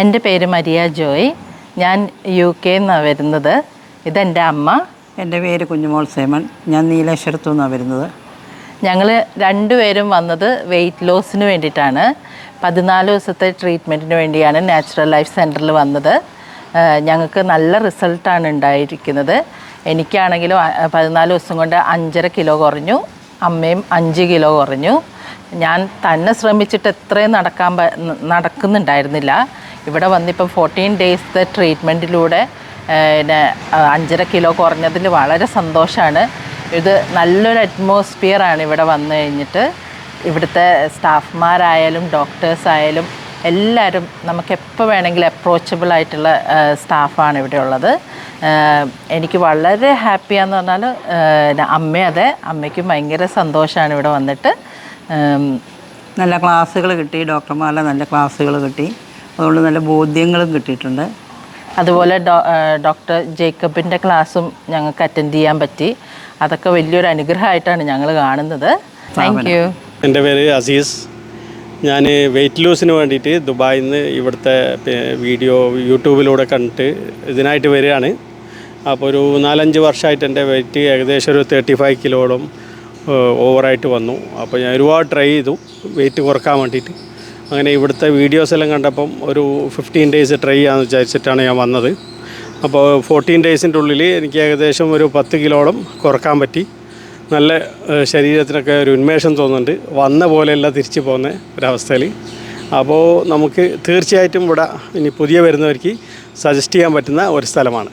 എന്റെ പേര് മരിയ ജോയ്. ഞാൻ യു കെ നിന്നാണ് വരുന്നത്. ഇതെന്റെ അമ്മ. എന്റെ പേര് കുഞ്ഞുമോൾ സേമൻ. ഞാൻ നീലേശ്വരത്തു നിന്നാണ് വരുന്നത്. ഞങ്ങൾ രണ്ടുപേരും വന്നത് വെയിറ്റ് ലോസിന് വേണ്ടിയിട്ടാണ്. പതിനാല് ദിവസത്തെ ട്രീറ്റ്മെന്റിന് വേണ്ടിയാണ് നാച്ചുറൽ ലൈഫ് സെന്ററിൽ വന്നത്. ഞങ്ങൾക്ക് നല്ല റിസൾട്ടാണ് ഉണ്ടായിരിക്കുന്നത്. എനിക്കാണെങ്കിലും പതിനാല് ദിവസം കൊണ്ട് അഞ്ചര കിലോ കുറഞ്ഞു. അമ്മയും അഞ്ച് കിലോ കുറഞ്ഞു. ഞാൻ തന്നെ ശ്രമിച്ചിട്ട് എത്രയും നടക്കാൻ നടക്കുന്നുണ്ടായിരുന്നില്ല. ഇവിടെ വന്നിപ്പം ഫോർട്ടീൻ ഡേയ്സത്തെ ട്രീറ്റ്മെന്റിലൂടെ പിന്നെ അഞ്ചര കിലോ കുറഞ്ഞതിൽ വളരെ സന്തോഷമാണ് ഇത് നല്ലൊരു അറ്റ്മോസ്ഫിയറാണ് ഇവിടെ വന്നു കഴിഞ്ഞിട്ട്. ഇവിടുത്തെ സ്റ്റാഫ്മാരായാലും ഡോക്ടേഴ്സ് ആയാലും എല്ലാവരും നമുക്ക് എപ്പോൾ വേണമെങ്കിലും അപ്രോച്ചബിൾ ആയിട്ടുള്ള സ്റ്റാഫാണ് ഇവിടെ ഉള്ളത്. എനിക്ക് വളരെ ഹാപ്പിയാന്ന് പറഞ്ഞാൽ അമ്മ അതെ അമ്മയ്ക്കും ഭയങ്കര സന്തോഷമാണ് ഇവിടെ വന്നിട്ട്. നല്ല ക്ലാസ്സുകൾ കിട്ടി ഡോക്ടർമാരുടെ നല്ല ക്ലാസ്സുകൾ കിട്ടി. അതുകൊണ്ട് നല്ല ബോധ്യങ്ങളും കിട്ടിയിട്ടുണ്ട്. അതുപോലെ ഡോക്ടർ ജേക്കബിന്റെ ക്ലാസ്സും ഞങ്ങൾക്ക് അറ്റൻഡ് ചെയ്യാൻ പറ്റി. അതൊക്കെ വലിയൊരു അനുഗ്രഹമായിട്ടാണ് ഞങ്ങൾ കാണുന്നത്. താങ്ക് യു എന്റെ പേര് അസീസ്. ഞാൻ വെയിറ്റ് ലൂസിന് വേണ്ടിയിട്ട് ദുബായിൽ നിന്ന് ഇവിടുത്തെ വീഡിയോ യൂട്യൂബിലൂടെ കണ്ടിട്ട് ഇതിനായിട്ട് വരികയാണ്. അപ്പോൾ ഒരു നാലഞ്ച് വർഷമായിട്ട് എന്റെ വെയിറ്റ് ഏകദേശം ഒരു തേർട്ടി ഫൈവ് കിലോളം ഓവറായിട്ട് വന്നു. അപ്പോൾ ഞാൻ ഒരുപാട് ട്രൈ ചെയ്തു. വെയിറ്റ് കുറയ്ക്കാൻ വേണ്ടിയിട്ട്. അങ്ങനെ ഇവിടുത്തെ വീഡിയോസ് എല്ലാം കണ്ടപ്പം ഒരു ഫിഫ്റ്റീൻ ഡേയ്സ് ട്രൈ ചെയ്യാമെന്ന് വിചാരിച്ചിട്ടാണ് ഞാൻ വന്നത്. അപ്പോൾ ഫോർട്ടീൻ ഡേയ്സിന്റെ ഉള്ളിൽ എനിക്ക് ഏകദേശം ഒരു പത്ത് കിലോളം കുറയ്ക്കാൻ പറ്റി. നല്ല ശരീരത്തിനൊക്കെ ഒരു ഉന്മേഷം തോന്നുന്നുണ്ട്. വന്ന പോലെയല്ല തിരിച്ചു പോകുന്ന ഒരവസ്ഥയിൽ. അപ്പോൾ നമുക്ക് തീർച്ചയായിട്ടും ഇവിടെ ഇനി പുതിയ വരുന്നവർക്ക് സജസ്റ്റ് ചെയ്യാൻ പറ്റുന്ന ഒരു സ്ഥലമാണ്.